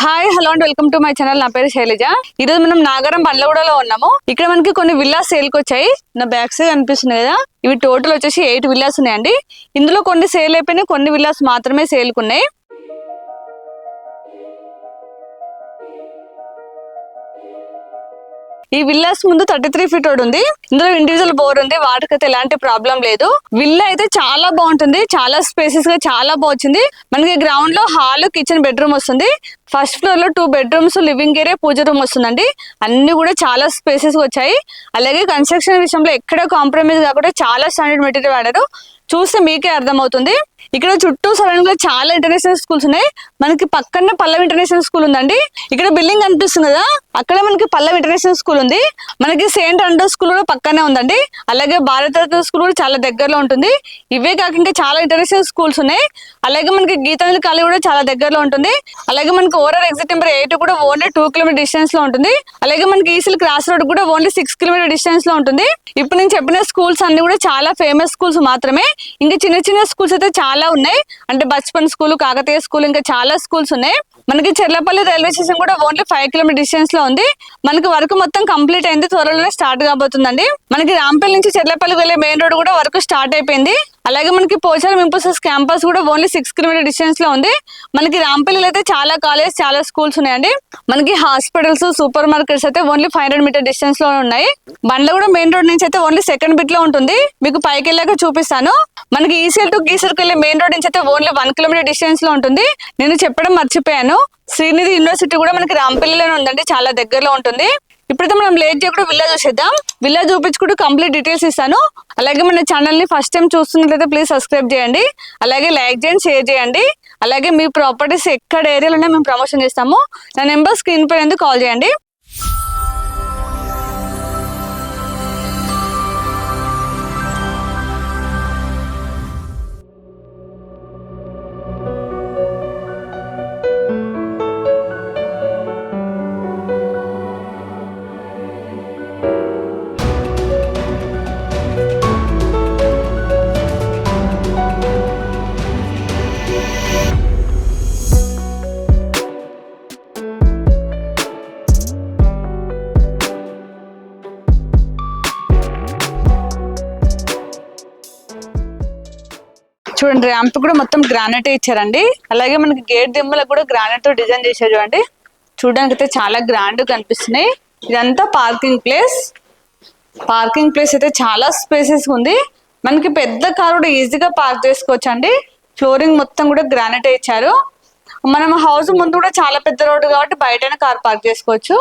Hi hello and welcome to my channel. నా పేరు శైలజ. ఈరోజు మనం నాగరం బండ్లగూడలో ఉన్నాము. ఇక్కడ మనకి కొన్ని విల్లాస్ సేల్కి వచ్చాయి. నా బ్యాక్ సైడ్ కనిపిస్తుంది కదా. ఇవి టోటల్ వచ్చేసి ఎయిట్ విల్లాస్ ఉన్నాయండి. ఇందులో కొన్ని సేల్ అయిపోయినాయి కొన్ని విల్లాస్ మాత్రమే సేల్కు ఉన్నాయి. ఈ విల్లాస్ ముందు థర్టీ త్రీ ఫీట్ రోడ్ ఉంది. ఇందులో ఇండివిజువల్ బోర్ ఉంది. వాటికైతే ఎలాంటి ప్రాబ్లం లేదు. విల్లా అయితే చాలా బాగుంటుంది. చాలా స్పేసెస్గా చాలా బాగుంది మనకి గ్రౌండ్లో హాల్ కిచెన్ బెడ్రూమ్ వస్తుంది. ఫస్ట్ ఫ్లోర్లో two bedrooms living area puja room వస్తుందండి. అన్ని కూడా చాలా స్పేసెస్ వచ్చాయి. అలాగే కన్స్ట్రక్షన్ విషయంలో ఎక్కడ కాంప్రమైజ్ కాకుండా చాలా స్టాండర్డ్ మెటీరియల్ వాడారు. చూస్తే మీకే అర్థమవుతుంది. ఇక్కడ చుట్టూ సడన్లో చాలా ఇంటర్నేషనల్ స్కూల్స్ ఉన్నాయి. మనకి పక్కన పల్లవి ఇంటర్నేషనల్ స్కూల్ ఉందండి. ఇక్కడ బిల్డింగ్ కనిపిస్తుంది కదా అక్కడ మనకి పల్లవి ఇంటర్నేషనల్ స్కూల్ ఉంది. మనకి సెయింట్ అండర్ స్కూల్ కూడా పక్కనే ఉందండి. అలాగే భారత స్కూల్ కూడా చాలా దగ్గరలో ఉంటుంది. ఇవే కాక ఇంకా చాలా ఇంటర్నేషనల్ స్కూల్స్ ఉన్నాయి. అలాగే మనకి గీతాంజలి కాలేజ్ కూడా చాలా దగ్గరలో ఉంటుంది. అలాగే మనకి ఓవరాల్ ఎగ్జిట్ నెంబర్ ఎయిట్ కూడా ఓన్లీ టూ కిలోమీటర్ డిస్టెన్స్లో ఉంటుంది. అలాగే మనకి ఈసిల్ క్రాస్ రోడ్ కూడా ఓన్లీ సిక్స్ కిలోమీటర్ డిస్టెన్స్లో ఉంటుంది. ఇప్పుడు నేను చెప్పిన స్కూల్స్ అన్ని కూడా చాలా ఫేమస్ స్కూల్స్ మాత్రమే. ఇంకా చిన్న చిన్న స్కూల్స్ అయితే చాలా ఉన్నాయి. అంటే బచ్పన్ స్కూల్ కాకతీయ స్కూల్ ఇంకా చాలా స్కూల్స్ ఉన్నాయి. మనకి చెర్లపల్లి రైల్వే స్టేషన్ కూడా ఓన్లీ ఫైవ్ కిలోమీటర్ డిస్టెన్స్లో ఉంది. మనకి వర్క్ మొత్తం కంప్లీట్ అయింది. త్వరలోనే స్టార్ట్ కాబోతుందండి. మనకి రాంపల్లి నుంచి చెర్లపల్లికి వెళ్ళే మెయిన్ రోడ్ కూడా వర్క్ స్టార్ట్ అయిపోయింది. అలాగే మనకి పోచారం ఇంపోసిస్ క్యాంపస్ కూడా ఓన్లీ సిక్స్ కిలోమీటర్ డిస్టెన్స్లో ఉంది. మనకి రాంపల్లిలో అయితే చాలా కాలేజ్ చాలా స్కూల్స్ ఉన్నాయండి. మనకి హాస్పిటల్స్ సూపర్ మార్కెట్స్ అయితే ఓన్లీ ఫైవ్ హండ్రెడ్ మీటర్ డిస్టెన్స్లో ఉన్నాయి. బండ్ల కూడా మెయిన్ రోడ్ నుంచి అయితే ఓన్లీ సెకండ్ బిట్లో ఉంటుంది. మీకు పైకి వెళ్ళాక చూపిస్తాను. మనకి ఈసీఎల్ టు గీసర్కి వెళ్ళే మెయిన్ రోడ్ నుంచి అయితే ఓన్లీ వన్ కిలోమీటర్ డిస్టెన్స్లో ఉంటుంది. నేను చెప్పడం మర్చిపోయాను. శ్రీనిధి యూనివర్సిటీ కూడా మనకి రాంపల్లిలోనే ఉందండి చాలా దగ్గరలో ఉంటుంది. ఇప్పుడైతే మనం లేట్ చేయకుండా విల్లా చూసేద్దాం. విల్లా చూపించుకుంటూ కంప్లీట్ డీటెయిల్స్ ఇస్తాను. అలాగే మన ఛానల్ని ఫస్ట్ టైం చూస్తున్నట్లయితే ప్లీజ్ సబ్స్క్రైబ్ చేయండి. అలాగే లైక్ చేయండి షేర్ చేయండి. అలాగే మీ ప్రాపర్టీస్ ఎక్కడ ఏరియాలోనే మేము ప్రమోషన్ చేస్తాము. నా నెంబర్ స్క్రీన్ పై ఎందుకు కాల్ చేయండి. చూడండి ర్యాంప్ కూడా మొత్తం గ్రానైట్ ఇచ్చారండి. అలాగే మనకి గేట్ దిమ్మలకు కూడా గ్రానైట్తో డిజైన్ చేశారు చూడండి. చూడడానికి అయితే చాలా గ్రాండ్ కనిపిస్తున్నాయి. ఇదంతా పార్కింగ్ ప్లేస్ పార్కింగ్ ప్లేస్ అయితే చాలా స్పేసెస్ ఉంది. మనకి పెద్ద కార్ కూడా ఈజీగా పార్క్ చేసుకోవచ్చు అండి ఫ్లోరింగ్ మొత్తం కూడా గ్రానైట్ ఇచ్చారు. మనం హౌస్ ముందు కూడా చాలా పెద్ద రోడ్డు కాబట్టి బయటనే కార్ పార్క్ చేసుకోవచ్చు.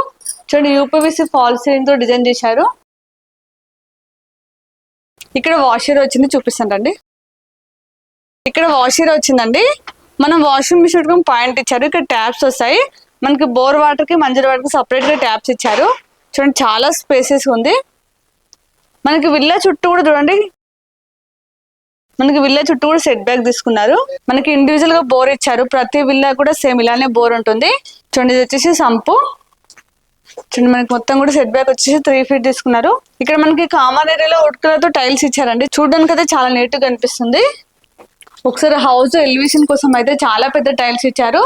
చూడండి యూపీవీసీ ఫాల్ సీలింగ్తో డిజైన్ చేశారు. ఇక్కడ వాషర్ వచ్చింది చూపిస్తానండి. ఇక్కడ వాషర్ వచ్చిందండి. మనం వాషింగ్ మిషన్ పాయింట్ ఇచ్చారు. ఇక్కడ ట్యాప్స్ వస్తాయి. మనకి బోర్ వాటర్కి మంజర్ వాటర్కి సపరేట్గా ట్యాప్స్ ఇచ్చారు. చూడండి చాలా స్పేసెస్ ఉంది. మనకి విల్లా చుట్టూ కూడా చూడండి. మనకి విల్లా చుట్టూ కూడా సెట్ బ్యాక్ తీసుకున్నారు. మనకి ఇండివిజువల్గా బోర్ ఇచ్చారు. ప్రతి విల్లా కూడా సేమ్ ఇలానే బోర్ ఉంటుంది. చూడండి ఇది వచ్చేసి సంపు. చూడండి మనకి మొత్తం కూడా సెట్ బ్యాక్ వచ్చేసి త్రీ ఫీట్ తీసుకున్నారు. ఇక్కడ మనకి కామన్ ఏరియాలో వుడ్ కలర్తో టైల్స్ ఇచ్చారండి. చూడడానికి అయితే చాలా నీట్గా కనిపిస్తుంది. ఒకసారి హౌస్ ఎలివేషన్ కోసం అయితే చాలా పెద్ద టైల్స్ ఇచ్చారు.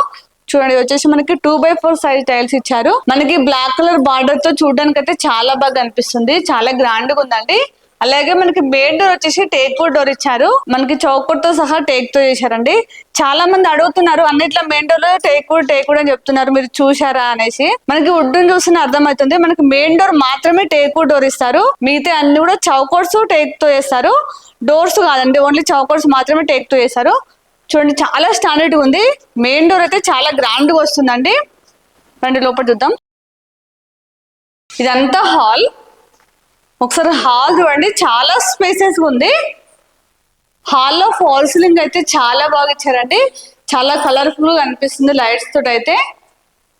చూడండి వచ్చేసి మనకి two by four size tiles ఇచ్చారు. మనకి బ్లాక్ కలర్ బార్డర్తో చూడడానికి అయితే చాలా బాగా అనిపిస్తుంది. చాలా గ్రాండ్గా ఉందండి. అలాగే మనకి మెయిన్ డోర్ వచ్చేసి టేక్ వుడ్ డోర్ ఇచ్చారు. మనకి చౌకట్తో సహా టేక్తో చేశారండి. చాలా మంది అడుగుతున్నారు అన్నిట్లో main door teak wood teak wood అని చెప్తున్నారు. మీరు చూశారా అనేసి. మనకి వుడ్ చూసిన అర్థమవుతుంది. మనకి మెయిన్ డోర్ మాత్రమే టేక్ వుడ్ డోర్ ఇస్తారు. మిగతా అన్ని కూడా చౌకట్స్ టేక్తో చేస్తారు. డోర్స్ కాదండి ఓన్లీ చౌకట్స్ మాత్రమే టేక్తో చేస్తారు. చూడండి చాలా స్టాండర్డ్ ఉంది. మెయిన్ డోర్ అయితే చాలా గ్రాండ్గా వస్తుందండి. రండి లోపల చూద్దాం. ఇదంతా హాల్. ఒకసారి హాల్ చూడండి చాలా స్పేసెస్ ఉంది. హాల్లో ఫాల్ సీలింగ్ అయితే చాలా బాగా ఇచ్చారండి. చాలా కలర్ఫుల్గా అనిపిస్తుంది లైట్స్ తోటి అయితే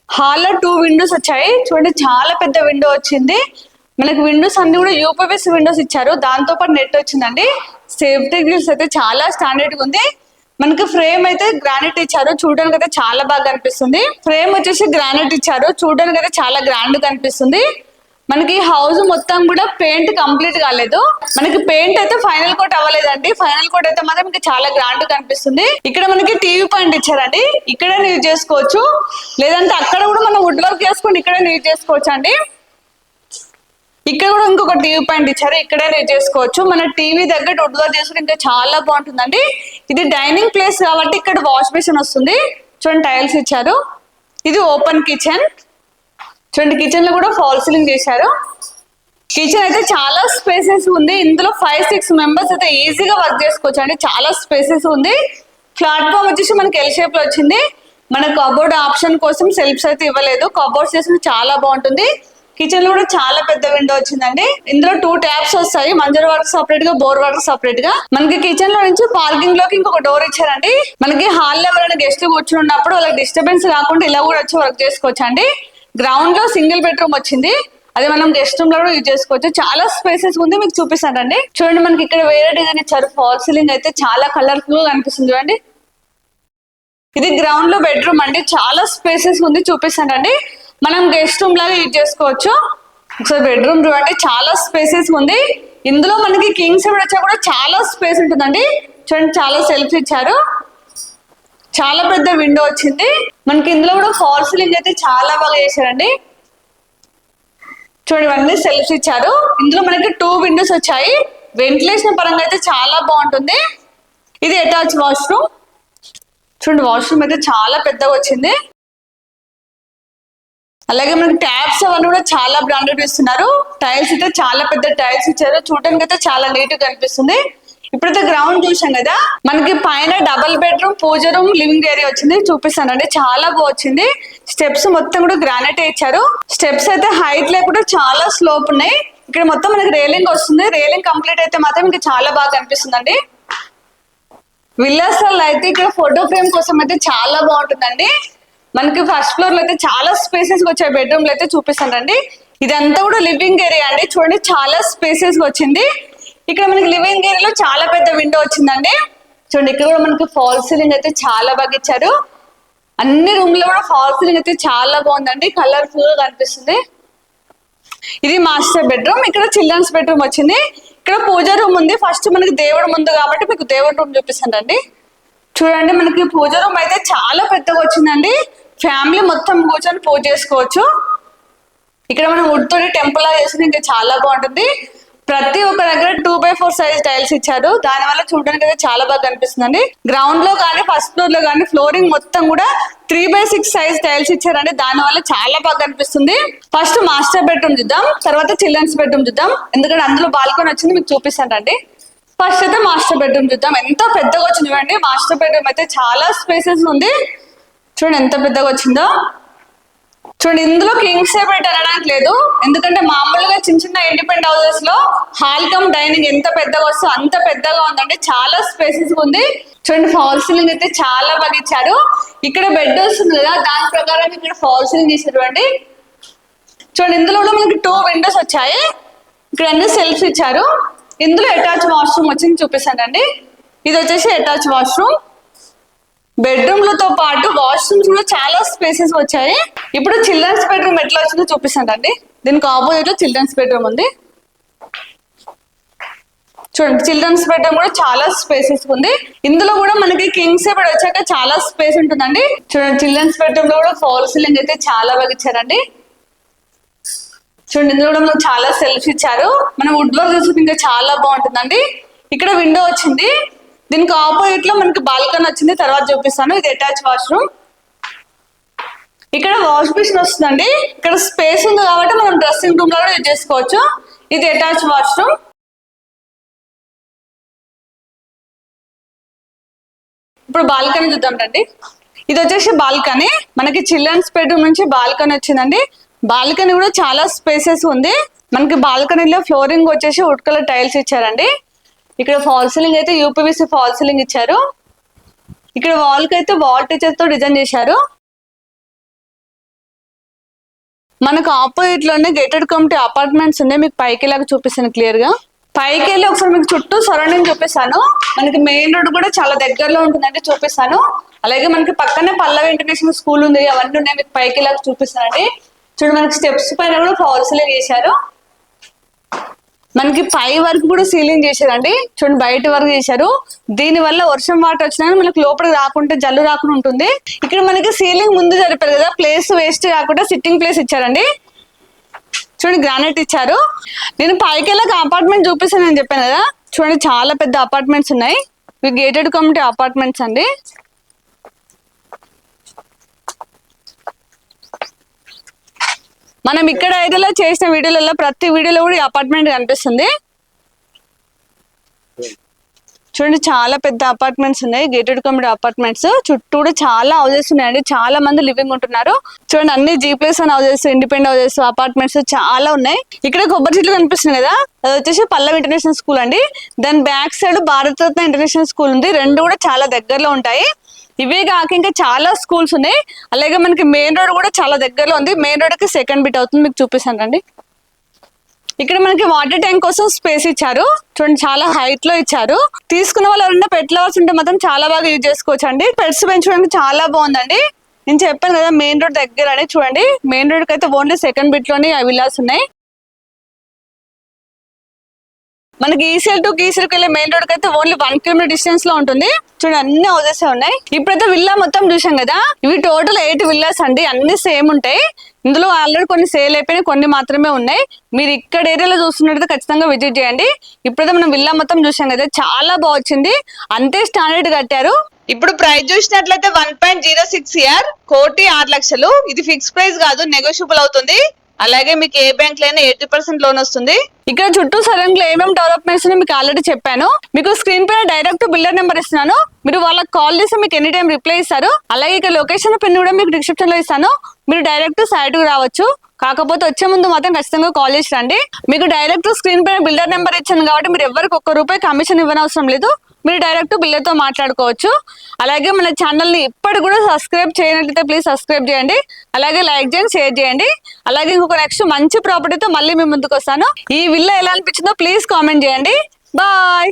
హాల్లో టూ విండోస్ వచ్చాయి. చూడండి చాలా పెద్ద విండో వచ్చింది. మనకి విండోస్ అన్ని కూడా యూపీఎస్ విండోస్ ఇచ్చారు. దాంతో పాటు నెట్ వచ్చిందండి. సేఫ్టీ గ్రిల్స్ అయితే చాలా స్టాండర్డ్గా ఉంది. మనకి ఫ్రేమ్ అయితే గ్రానైట్ ఇచ్చారు. చూడడానికి అయితే చాలా బాగా కనిపిస్తుంది. ఫ్రేమ్ వచ్చేసి గ్రానైట్ ఇచ్చారు. చూడడానికి అయితే చాలా గ్రాండ్ కనిపిస్తుంది. మనకి హౌస్ మొత్తం కూడా పెయింట్ కంప్లీట్ కాలేదు. మనకి పెయింట్ అయితే ఫైనల్ కోట్ అవ్వలేదండి. ఫైనల్ కోట్ అయితే మాత్రం ఇంకా చాలా గ్రాండ్ కనిపిస్తుంది. ఇక్కడ మనకి టీవీ పాయింట్ ఇచ్చారండి. ఇక్కడే యూజ్ చేసుకోవచ్చు. లేదంటే అక్కడ కూడా మనం వుడ్ వర్క్ చేసుకుని ఇక్కడే యూజ్ చేసుకోవచ్చు అండి ఇక్కడ కూడా ఇంకొక టీవీ పాయింట్ ఇచ్చారు. ఇక్కడే యూజ్ చేసుకోవచ్చు. మన టీవీ దగ్గర వుడ్ వర్క్ చేసుకుంటే ఇంకా చాలా బాగుంటుందండి. ఇది డైనింగ్ ప్లేస్ కాబట్టి ఇక్కడ వాష్ బేసిన్ వస్తుంది. చూడండి టైల్స్ ఇచ్చారు. ఇది ఓపెన్ కిచెన్ చూడండి కిచెన్లో కూడా ఫాల్ సీలింగ్ చేశారు. కిచెన్ అయితే చాలా స్పేసెస్ ఉంది. ఇందులో ఫైవ్ సిక్స్ మెంబర్స్ అయితే ఈజీగా వర్క్ చేసుకోవచ్చు అండి. చాలా స్పేసెస్ ఉంది. ప్లాట్ఫామ్ వచ్చేసి మనకి ఎల్ షేప్లో వచ్చింది. మన కబోర్డ్ ఆప్షన్ కోసం సెల్ఫ్స్ అయితే ఇవ్వలేదు. కబోర్డ్స్ చేసిన చాలా బాగుంటుంది. కిచెన్లో కూడా చాలా పెద్ద విండో వచ్చిందండి. ఇందులో టూ ట్యాప్స్ వస్తాయి. మంజర్ వర్క్ సపరేట్గా బోర్ వర్క్ సపరేట్గా. మనకి కిచెన్లో నుంచి పార్కింగ్లోకి ఇంకొక డోర్ ఇచ్చారండి. మనకి హాల్లో ఎవరైనా గెస్ట్ కూర్చుని ఉన్నప్పుడు వాళ్ళకి డిస్టర్బెన్స్ కాకుండా ఇలా కూడా వచ్చి వర్క్ చేసుకోవచ్చు అండి గ్రౌండ్లో సింగిల్ బెడ్రూమ్ వచ్చింది. అది మనం గెస్ట్ రూమ్లో కూడా యూజ్ చేసుకోవచ్చు. చాలా స్పేసెస్ ఉంది మీకు చూపిస్తానండి. చూడండి మనకి ఇక్కడ వేరే డిజైన్ ఇచ్చారు. ఫాల్ సీలింగ్ అయితే చాలా కలర్ఫుల్గా అనిపిస్తుంది చూడండి. ఇది గ్రౌండ్లో బెడ్రూమ్ అండి. చాలా స్పేసెస్ ఉంది చూపిస్తానండి. మనం గెస్ట్ రూమ్ లాగా యూజ్ చేసుకోవచ్చు. ఒకసారి బెడ్రూమ్ చూడండి. చాలా స్పేసెస్ ఉంది. ఇందులో మనకి కింగ్స్ సైడ్ వచ్చా కూడా చాలా స్పేస్ ఉంటుందండి. చూడండి చాలా సెల్ఫ్ ఇచ్చారు. చాలా పెద్ద విండో వచ్చింది. మనకి ఇందులో కూడా ఫాల్ సీలింగ్ అయితే చాలా బాగా చేశారండి. చూడండి ఇవన్నీ సెల్ఫ్ ఇచ్చారు. ఇందులో మనకి టూ విండోస్ వచ్చాయి. వెంటిలేషన్ పరంగా అయితే చాలా బాగుంటుంది. ఇది అటాచ్ వాష్రూమ్ చూడండి వాష్రూమ్ అయితే చాలా పెద్దగా వచ్చింది. అలాగే మనకి ట్యాప్స్ అవన్నీ కూడా చాలా బ్రాండెడ్ ఇస్తున్నారు. టైల్స్ అయితే చాలా పెద్ద టైల్స్ ఇచ్చారు. చూడడానికి అయితే చాలా నీట్గా కనిపిస్తుంది. ఇప్పుడైతే గ్రౌండ్ చూసాం కదా మనకి పైన double bedroom puja room living area వచ్చింది చూపిస్తానండి. చాలా బాగుంది స్టెప్స్ మొత్తం కూడా గ్రానైట్ ఇచ్చారు. స్టెప్స్ అయితే హైట్ లేకుండా చాలా స్లోప్ ఉన్నాయి. ఇక్కడ మొత్తం మనకి రేలింగ్ వస్తుంది. రేలింగ్ కంప్లీట్ అయితే మాత్రం ఇంకా చాలా బాగా కనిపిస్తుందండి. విల్లాస్ అయితే ఇక్కడ ఫోటో ఫ్రేమ్ కోసం అయితే చాలా బాగుంటుందండి. మనకి ఫస్ట్ ఫ్లోర్లో అయితే చాలా స్పేసెస్ వచ్చాయి. బెడ్రూమ్లో అయితే చూపిస్తానండి. ఇదంతా కూడా లివింగ్ ఏరియా అండి. చూడండి చాలా స్పేసెస్ వచ్చింది. ఇక్కడ మనకి లివింగ్ ఏరియాలో చాలా పెద్ద విండో వచ్చిందండి. చూడండి ఇక్కడ కూడా మనకి ఫాల్ సీలింగ్ అయితే చాలా బాగా ఇచ్చారు. అన్ని రూమ్లో కూడా ఫాల్ సీలింగ్ అయితే చాలా బాగుందండి. కలర్ఫుల్గా కనిపిస్తుంది. ఇది మాస్టర్ బెడ్రూమ్ ఇక్కడ చిల్డ్రన్స్ బెడ్రూమ్ వచ్చింది. ఇక్కడ పూజ రూమ్ ఉంది. ఫస్ట్ మనకి దేవుడు ముందు కాబట్టి మీకు దేవుడి రూమ్ చూపిస్తానండి. చూడండి మనకి పూజ రూమ్ అయితే చాలా పెద్దగా వచ్చిందండి. ఫ్యామిలీ మొత్తం కూర్చొని పూజ చేసుకోవచ్చు. ఇక్కడ మనం వుడ్ తోటి టెంపుల్ లా చేసిన ఇంకా చాలా బాగుంటుంది. ప్రతి ఒక్క దగ్గర two by four size tiles ఇచ్చారు. దాని వల్ల చూడడానికి అయితే చాలా బాగా కనిపిస్తుందండి. గ్రౌండ్లో కానీ ఫస్ట్ ఫ్లోర్లో కానీ ఫ్లోరింగ్ మొత్తం కూడా three by six size tiles ఇచ్చారండి. దాని వల్ల చాలా బాగా కనిపిస్తుంది. ఫస్ట్ మాస్టర్ బెడ్రూమ్ చూద్దాం. తర్వాత చిల్డ్రన్స్ బెడ్రూమ్ చూద్దాం. ఎందుకంటే అందులో బాల్కనీ వచ్చింది మీకు చూపిస్తానండి ఫస్ట్ అయితే మాస్టర్ బెడ్రూమ్ చూద్దాం. ఎంత పెద్దగా వచ్చింది చూడండి. మాస్టర్ బెడ్రూమ్ అయితే చాలా స్పేసెస్ ఉంది. చూడండి ఎంత పెద్దగా వచ్చిందో. చూడండి ఇందులో కింగ్ బెడ్ అనడానికి లేదు. ఎందుకంటే మామూలుగా చిన్న చిన్న ఇండిపెండెంట్ హౌసెస్లో హాల్ కమ్ డైనింగ్ ఎంత పెద్దగా వస్తుందో అంత పెద్దగా ఉందండి. చాలా స్పేసెస్ ఉంది. చూడండి ఫాల్ సీలింగ్ అయితే చాలా బాగా ఇచ్చారు. ఇక్కడ బెడ్ వస్తుంది కదా దాని ప్రకారం ఇక్కడ ఫాల్ సీలింగ్ చేశారు అండి చూడండి ఇందులో కూడా మనకి టూ విండోస్ వచ్చాయి. ఇక్కడ అన్ని సెల్ఫ్ ఇచ్చారు. ఇందులో అటాచ్ వాష్రూమ్ వచ్చింది చూపిస్తానండి. ఇది వచ్చేసి అటాచ్ వాష్రూమ్. బెడ్రూమ్లతో పాటు వాష్రూమ్స్ కూడా చాలా స్పేసెస్ వచ్చాయి. ఇప్పుడు చిల్డ్రన్స్ బెడ్రూమ్ ఎట్లా వచ్చిందో చూపిస్తానండి. దీనికి ఆపోజిట్లో చిల్డ్రన్స్ బెడ్రూమ్ ఉంది. చూడండి చిల్డ్రన్స్ బెడ్రూమ్ కూడా చాలా స్పేసెస్ ఉంది. ఇందులో కూడా మనకి కింగ్స్ ఇప్పుడు వచ్చాక చాలా స్పేస్ ఉంటుందండి. చూడండి చిల్డ్రన్స్ బెడ్రూమ్లో కూడా ఫాల్ సీలింగ్ అయితే చాలా బాగా ఇచ్చారండి. చూడండి ఇందులో కూడా మనకు చాలా సెల్ఫ్ ఇచ్చారు. మనం వుడ్ వర్క్ చూసుకుంటే ఇంకా చాలా బాగుంటుందండి. ఇక్కడ విండో వచ్చింది. దీనికి ఆపోజిట్లో మనకి బాల్కనీ వచ్చింది తర్వాత చూపిస్తాను. ఇది అటాచ్ వాష్రూమ్. ఇక్కడ వాష్ బేసిన్ వస్తుందండి. ఇక్కడ స్పేస్ ఉంది కాబట్టి మనం డ్రెస్సింగ్ రూమ్లో కూడా యూజ్ చేసుకోవచ్చు. ఇది అటాచ్ వాష్రూమ్. ఇప్పుడు బాల్కనీ చూద్దాం రండి. ఇది వచ్చేసి బాల్కనీ. మనకి చిల్డ్రన్స్ బెడ్రూమ్ నుంచి బాల్కనీ వచ్చిందండి. బాల్కనీ కూడా చాలా స్పేసెస్ ఉంది. మనకి బాల్కనీలో ఫ్లోరింగ్ వచ్చేసి ఉడ్ కలర్ టైల్స్ ఇచ్చారండి. ఇక్కడ ఫాల్ సీలింగ్ అయితే యూపీవీసీ ఫాల్ సీలింగ్ ఇచ్చారు. ఇక్కడ వాల్కి అయితే వాల్ టీచర్తో డిజైన్ చేశారు. మనకు ఆపోజిట్లోనే గేటెడ్ కమిటీ అపార్ట్మెంట్స్ ఉన్నాయి. మీకు పైకి ఇలాగ చూపిస్తాను క్లియర్గా. పైకి వెళ్ళి ఒకసారి మీకు చుట్టూ సరౌండింగ్ చూపిస్తాను. మనకి మెయిన్ రోడ్ కూడా చాలా దగ్గరలో ఉంటుందండి చూపిస్తాను. అలాగే మనకి పక్కనే పల్లవి ఇంటర్నేషనల్ స్కూల్ ఉంది. అవన్నీ ఉన్నాయి. మీకు పైకి ఇలాగ చూపిస్తానండి. చూడండి మనకి స్టెప్స్ పైన కూడా ఫాల్స్ వేశారు. చేశారు మనకి పై వరకు కూడా సీలింగ్ చేశారండి. చూడండి బయట వరకు చేశారు. దీని వల్ల వర్షం వాటర్ వచ్చినా మనకి లోపలికి రాకుండా జల్లు రాకుండా ఉంటుంది. ఇక్కడ మనకి సీలింగ్ ముందు జరిపారు కదా ప్లేస్ వేస్ట్ కాకుండా సిట్టింగ్ ప్లేస్ ఇచ్చారండి. చూడండి గ్రానైట్ ఇచ్చారు. నేను పైకి వెళ్ళక అపార్ట్మెంట్ చూపిస్తానని చెప్పాను కదా. చూడండి చాలా పెద్ద అపార్ట్మెంట్స్ ఉన్నాయి. ఇవి గేటెడ్ కమ్యూనిటీ అపార్ట్మెంట్స్ అండి. మనం ఇక్కడ ఏరియాలో చేసిన వీడియోలలో ప్రతి వీడియోలో కూడా అపార్ట్మెంట్ కనిపిస్తుంది. చూడండి చాలా పెద్ద అపార్ట్మెంట్స్ ఉన్నాయి. గేటెడ్ కమ్యూనిటీ అపార్ట్మెంట్స్ చుట్టూ కూడా చాలా హౌజెస్ ఉన్నాయండి. చాలా మంది లివింగ్ ఉంటున్నారు. చూడండి అన్ని G place houses houses independent houses apartments చాలా ఉన్నాయి. ఇక్కడ కొబ్బరి చెట్లు కనిపిస్తున్నాయి కదా. అది వచ్చేసి పల్లవి ఇంటర్నేషనల్ స్కూల్ అండి. దాని back side Bharataratna international school ఉంది. రెండు కూడా చాలా దగ్గరలో ఉంటాయి. ఇవే కాక ఇంకా చాలా స్కూల్స్ ఉన్నాయి. అలాగే మనకి మెయిన్ రోడ్ కూడా చాలా దగ్గరలో ఉంది. మెయిన్ రోడ్కి సెకండ్ బిట్ అవుతుంది. మీకు చూపిస్తాను రండి. ఇక్కడ మనకి వాటర్ ట్యాంక్ కోసం స్పేస్ ఇచ్చారు. చూడండి చాలా హైట్లో ఇచ్చారు. తీసుకున్న వాళ్ళు ఎవరైనా పెట్ లవర్స్ ఉంటే మాత్రం చాలా బాగా యూజ్ చేసుకోవచ్చు అండి పెట్స్ పెంచడానికి చాలా బాగుందండి. నేను చెప్పాను కదా మెయిన్ రోడ్ దగ్గర అని చూడండి. మెయిన్ రోడ్కి అయితే ఓన్లీ సెకండ్ బిట్లోనే విల్లాస్ ఉన్నాయి. మనకి ఈసీఎల్ టు కీసీఎల్కి వెళ్ళే మెయిన్ రోడ్ అయితే ఓన్లీ వన్ కిలోమీటర్ డిస్టెన్స్లో ఉంటుంది. చూడండి అన్ని హౌసెస్ ఉన్నాయి. ఇప్పుడైతే విల్లా మొత్తం చూసాం కదా? ఇవి టోటల్ ఎయిట్ విల్లాస్ అండి. అన్ని సేమ్ ఉంటాయి. ఇందులో ఆల్రెడీ కొన్ని సేల్ అయిపోయినాయి కొన్ని మాత్రమే ఉన్నాయి. మీరు ఇక్కడ ఏరియాలో చూస్తున్నట్టు ఖచ్చితంగా విజిట్ చేయండి. ఇప్పుడైతే మనం విల్లా మొత్తం చూసాం కదా చాలా బాగా వచ్చింది. అంతే స్టాండర్డ్ కట్టారు. ఇప్పుడు ప్రైస్ చూసినట్లయితే one point zero six year కోటి ఆరు లక్షలు. ఇది ఫిక్స్ ప్రైస్ కాదు నెగోషియబుల్ అవుతుంది. అలాగే మీకు ఏ బ్యాంక్ లైనా ఎయిటీ పర్సెంట్ లోన్ వస్తుంది. ఇక్కడ చుట్టూ సరంగ్లో ఏమేమి డెవలప్మెంట్స్ మీకు ఆల్రెడీ చెప్పాను. మీకు స్క్రీన్ పైన డైరెక్ట్ బిల్డర్ నెంబర్ ఇస్తున్నాను. మీరు వాళ్ళకి కాల్ చేసి మీకు ఎనీ టైం రిప్లై ఇస్తారు. అలాగే ఇక్కడ లొకేషన్ పిన్ కూడా మీకు డిస్క్రిప్షన్లో ఇస్తాను. మీరు డైరెక్ట్ సైట్కు రావచ్చు. కాకపోతే వచ్చే ముందు మాత్రం ఖచ్చితంగా కాల్ చేసి రండి. మీకు డైరెక్ట్ స్క్రీన్ పైన బిల్డర్ నెంబర్ ఇచ్చాను కాబట్టి మీరు ఎవరికి ఒక్క రూపాయి కమిషన్ ఇవ్వనవసరం లేదు. మీరు డైరెక్ట్ బిల్లతో మాట్లాడుకోవచ్చు. అలాగే మన ఛానల్ని ఇప్పటి కూడా సబ్స్క్రైబ్ చేయనట్లయితే ప్లీజ్ సబ్స్క్రైబ్ చేయండి. అలాగే లైక్ చేయండి షేర్ చేయండి. అలాగే ఇంకొక నెక్స్ట్ మంచి ప్రాపర్టీతో మళ్ళీ మీ ముందుకు వస్తాను. ఈ విల్ల ఎలా అనిపించిందో ప్లీజ్ కామెంట్ చేయండి. బాయ్